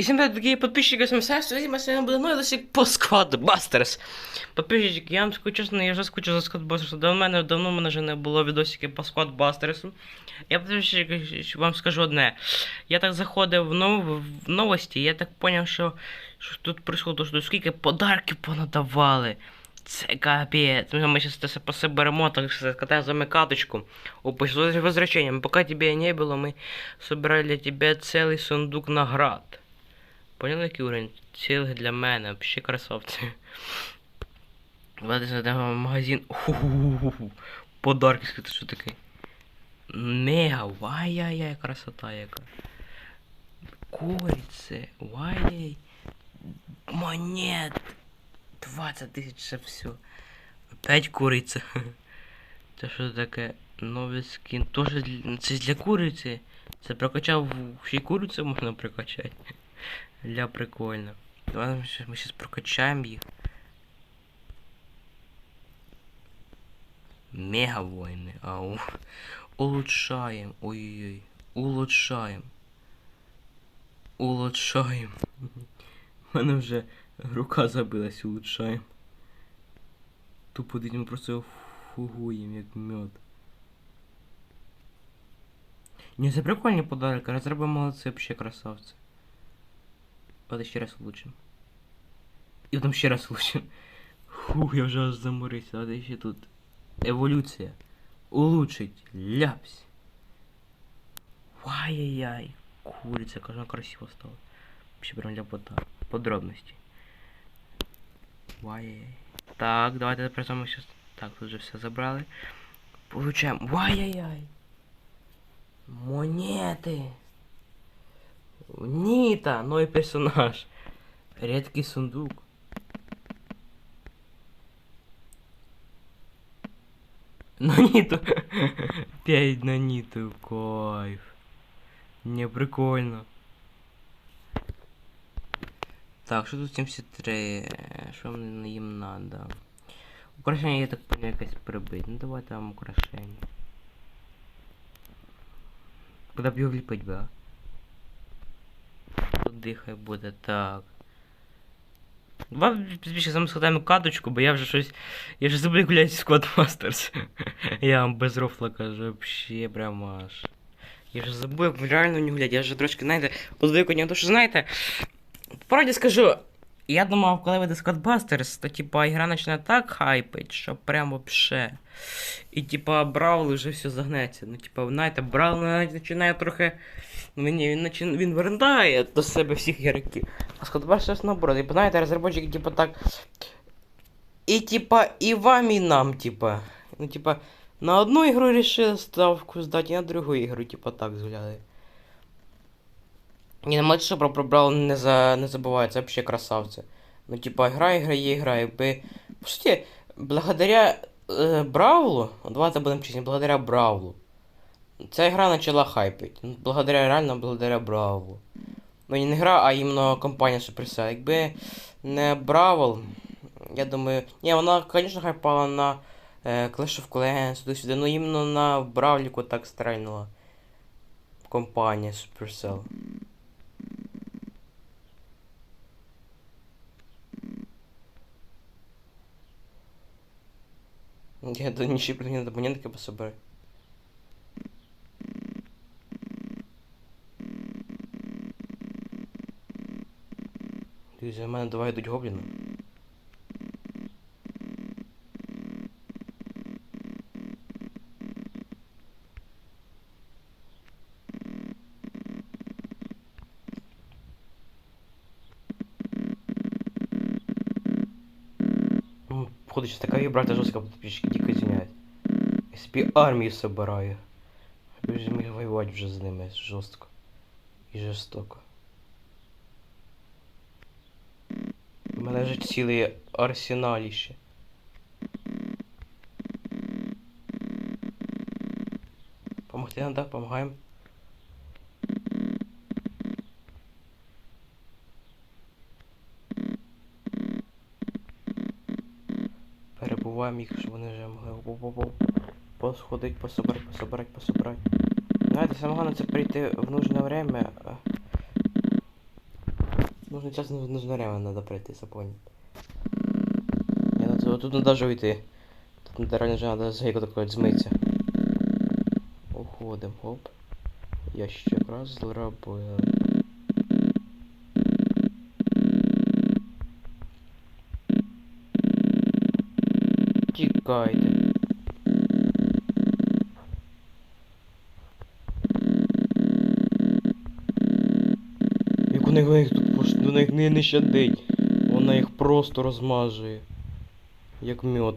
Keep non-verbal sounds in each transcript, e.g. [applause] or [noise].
І всім привіт, дорогі підписчики, з вами Сергій, ми сьогодні буде новий досік по Squadbusters. Підписчики, я вам скажу чесно, я вже скучив за Squadbusters. До мене давно в мене вже не було відосики по Squadbusters. Я підписчики, вам скажу одне. Я так заходив в, нов... в новості, я так зрозумів, що, що тут прийшло, що скільки подарків понадавали. Це капець. Ми сейчас це пособеремо, так сказать, катаем за каточку. Упустили возвращением. Пока тебя не было, мы собирали для тебя целый сундук наград. Поняли, який уровень? Цілий для мене, вообще красавці. Давайте зайдемо в магазин. Подарки, скажите, що таке? Мега, вай-яй-яй, красота яка. Куриці, вай-яй. Монет. 20 тисяч це все. Опять куриця. [laughs] Це що таке? Новий скін. Тоже для... Це для куриці. Це прокачав ще й курицю можна прокачати. Ля прикольно. Давай ми зараз прокачаємо їх. Мега воїни. Ау. Улучшаємо. Ой-ой-ой. Улучшаємо. Улучшаємо. У мене вже рука забилась, улучшаємо. Тупо ми просто його фугуємо, як мед. Ні, це прикольний подарок, розроби молодці, вообще красавці. Давайте ще раз улучшим. І потім ще раз улучшим. Фу, я вже аж заморився. Давайте ще тут. Еволюція. Улучшить. Ляпсь. Ай-яй-яй. Куриця, как она красиво стала. Вообще прям для пода- подробностей. Ай-яй-яй. Так, давайте тепер ми сейчас. Так, тут вже все забрали. Получаем. Ай-яй-яй. Монети. Ніта, новий персонаж. Редкий сундук. На Ніту. П'ять на Ніту, кайф. Не, прикольно. Так, що тут 73? Що мені їм надо? Украшення я так понял якось прибить. Ну давайте вам украшення. Куди б його вліпить би, Туди хай буде, так. Давай більше саме складаємо каточку, бо я вже щось. Я вже забув гуляти в Squad Masters. [laughs] я вам без рофла кажу, вообще прям аж. Я вже забув, реально не гуляти. Я вже трошки, знаєте, не то, що знаєте. Правді скажу, я думав, коли вийде Squad Busters, то типа ігра почне так хайпить, що прям вообще. І типа Бравл вже все загнеться. Ну, типа, знаєте, Бравл починає трохи. Ну, він, він, начин- він вертає до себе всіх ігроків. А Squad Busters наоборот. І знаєте, розробники, типа так. І типа, і вам, і нам, типа. Ну, типа, на одну ігру рішили ставку здати, і на другу ігру, типа, так згуляли. І на що про, про Бравл не, за, не забуває, це взагалі красавці. Ну, типа, гра, грає, грає. Якби... По суті, благодаря е, Бравлу, давайте будемо чесні, благодаря Бравлу. Ця гра почала хайпить. Ну, благодаря реально благодаря Бравлу. Ну, не гра, а іменно компанія Supercell. Якби не Бравл, я думаю. Ні, вона, звісно, хайпала на е, Clash of Clans, туди-сюди, ну іменно на Бравліку так стрельнула. Компанія Supercell. Я до нічі прийняти абонентки пособирай. Друзі, в мене два йдуть гобліни. Ну, Походу, сейчас такая вибрация жестко дико извиняют. Я собі армію собираю. Ми воювати вже з ними жорстко. І жорстоко. Вже цілий арсеналіще. Помогти надо, помагаємо. Перебуваємо їх, щоб вони вже могли посходить, пособрать, пособрать, пособрать. Знаєте, саме головне це прийти в нужне время. Нужно час нужно время надо пройти, запомнить. Я на це тут не даже уйти. Тут надо реально вже надо за такое змитися. Уходим, оп. Я ще раз зробив. Тікайте. Як у них тут у них не, не щадить. Вона їх просто розмажує. Як мед.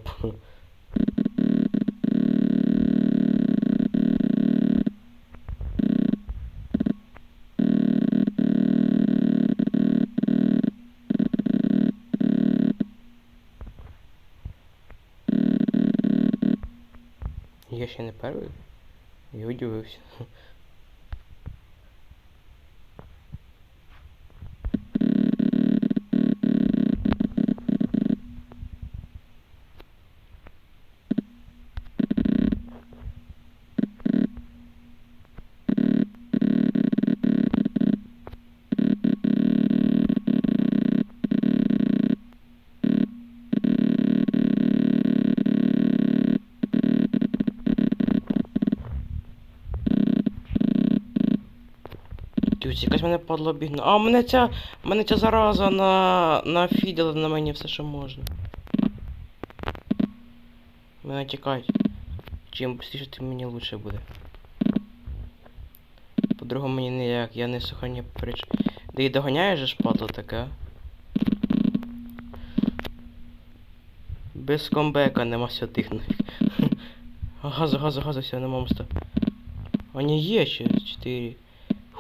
Я ще не перший. Я удивився. Дивіться, якась мене падла бігна. А мене ця. Мене ця зараза на. нафіділа на мені все, що можна. Мене тікають. Чим швидше, тим мені лучше буде. По-другому мені ніяк, я не сухані прич. Де і доганяєш же ж падло таке? Без комбека нема святих нафіг. [laughs] Газу, газу, газу, все, нема моста. Не є ще 4.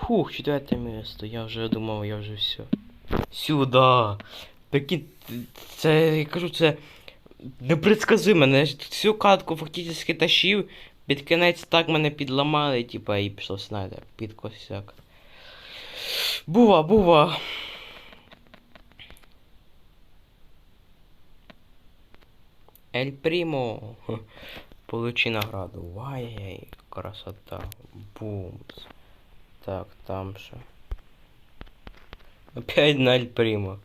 Фух, четверте місто. Я вже думав, я вже все. Сюда. Такі. Це, я кажу, це непредсказуемо. Я ж всю катку фактично тащив. Під кінець так мене підламали, типа, і пішло, знаєте, під косяк. Бува, бува. Ель Прімо. Получи награду. Ай-яй, красота. Бумс. Так, там же. Опять на Эль Примо.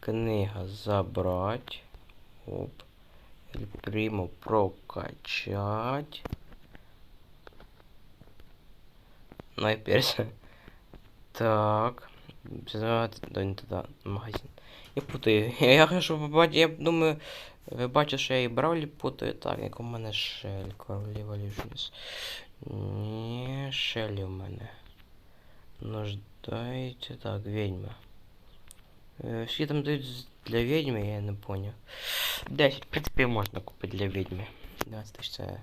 Книга забрать. Оп. Эль Примо прокачать. Найперше. Так. Да, не туди. Магазин. Я путаю. Я хочу побачити, я думаю, ви бачите, що я і брав путаю. Так, як у мене шель, королева ліжніс. Ні, шелі у мене. Нуждається. Так, ведьма. Е, Скільки там дають з- для ведьми, я не понял. 10, в принципі, можна купити для ведьми. 20 тисяч це.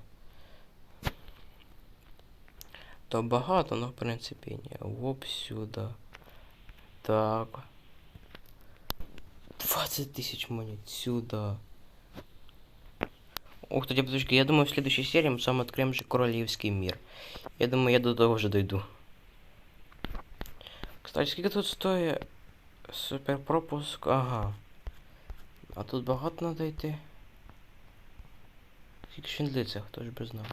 То багато, но в принципі ні. Оп, сюди. Так. 20 тысяч монет сюда. Ух ты, подожди, я думаю, в следующей серии мы сам откроем же Королевский мир. Я думаю, я до того уже дойду. Кстати, сколько тут стоит супер пропуск? Ага. А тут багато надо йти. Скільки ще длиться, хто ж би знав.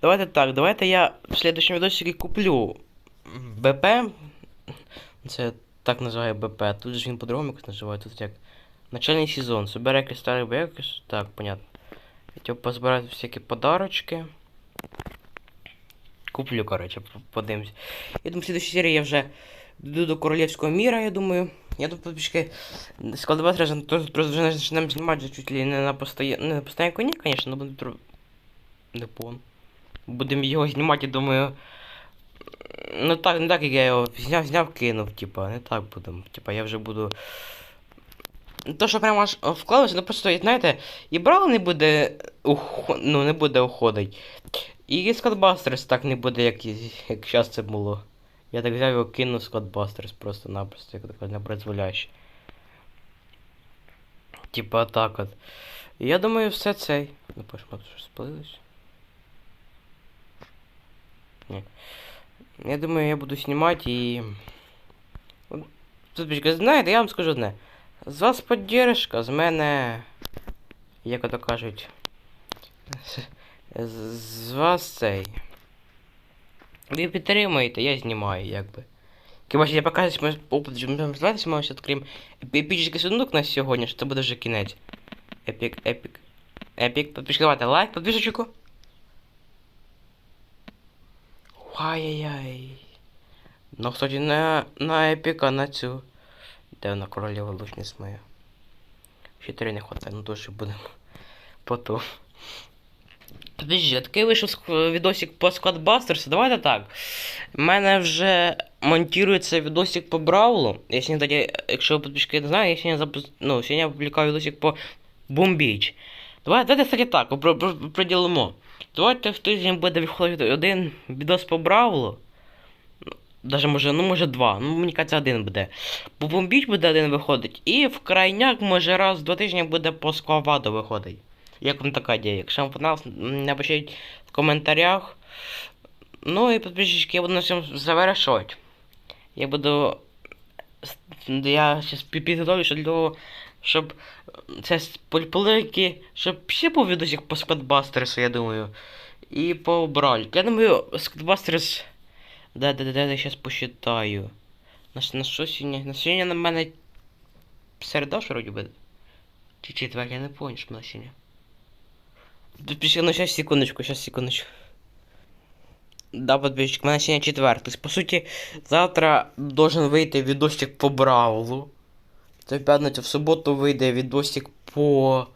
Давайте так, давайте я в следующем видосике куплю БП. Це так називає БП. Тут же він по-другому якось називає, тут як начальний сезон. Собере якийсь старий боєк, так, понятно. Хотів позбирати всякі подарочки. Куплю, короче, п- подивимось. Я думаю, в следующей серии я вже дойду до Королевського міра, я думаю. Я тут сразу просто вже почнемо знімати чуть ли не на постоя... не на постоянку, ні, конечно, но буде тр- не пон. Будемо його знімати, думаю. Ну так, не так, як я його зняв, зняв, кинув, типа, не так будемо. Типа я вже буду. То, що прямо аж вклалося, ну просто, знаєте, і брал не буде ухо... ну, не буде уходить. І Скотбастерс так не буде, як, як зараз це було. Я так взяв його кинув Скотбастерс просто-напросто, як таке непризволяще. Типа так от. Я думаю, все цей. Ну, пошмо, що спалилось. Ні. Я думаю, я буду знімати і. От, Тут, знаєте, я вам скажу одне. З вас поддержка, з мене. Як ото кажуть. З, вас цей. Ви підтримуєте, я знімаю, якби. Хіба що я покажу, ми опит, ми ось відкриємо епічний сундук на сьогодні, що це буде вже кінець. Епік, епік. Епік, підпишіть, лайк, підписочку. Ай-яй-яй. Ну, кстати, на, на епіка, на цю. Де на королева лучниць моя. Ще три не хватає, ну то що будемо. Потом. Подожди, такий вийшов відосик по Squadbusters. Давайте так. У мене вже монтується відосик по Браулу. Я сьогодні, тоді, якщо підписчики не знають, я сьогодні, запус... ну, сьогодні я публікую відосик по Beach. Давайте, давайте кстати, так, приділимо. Давайте в тиждень буде виходити один відос по Браулу. Даже може, ну може два. Ну, мені кажеться, один буде. По Beach буде один виходить. І в крайняк, може, раз в два тижні буде по Скваваду виходить. Як вам така ідея? Якщо вам понравилось, напишіть в коментарях. Ну і підписчики, я буду на цьому завершувати. Я буду. Я зараз підготовлюся для того, щоб це поліки, щоб ще був відосик по Скотбастерсу, я думаю. І по Браль. Я думаю, Скотбастерс. Да, да, да, да, я зараз посчитаю. На, на що сьогодні? На сьогодні на мене середа, що вроді буде? Чи четвер, я не помню, що на сьогодні. Подписчик, ну сейчас секундочку, сейчас секундочку. Да, подписчик, у мене сьогодні четвер. По суті, завтра должен вийти відосик по Браулу. Це в п'ятницю, в суботу вийде відосик по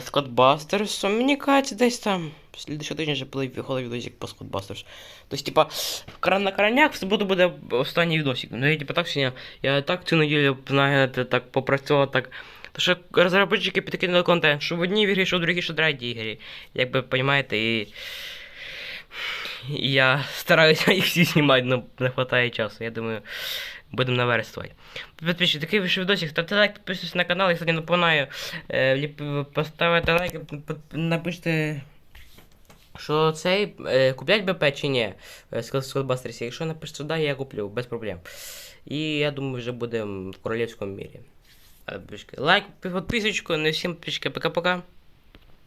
Скотбастерсу. Мені кажеться, десь там. Слідчого тижня вже виходить відосик по Скотбастерсу. Тобто, типа, на крайняк в суботу буде останній відосик. Ну, я типа так сьогодні, я так цю неділю, так попрацював, так. То що розробники підкинули контент, що в одній ігрі, що в другій, що в третій ігрі. Як ви розумієте, і... я стараюся їх всі знімати, але не вистачає часу. Я думаю, будемо наверстувати. Підпишіть, такий вийшов відосик, ставте лайк, підписуйтесь на канал, я кстати напоминаю, е, поставити лайк, напишіть, що цей, е, куплять БП чи ні, Скотбастерсі. Якщо напишете сюди, я куплю, без проблем. І я думаю, вже будемо в королівському мірі. Е, Лайк, підписочку, не всім пока-пока.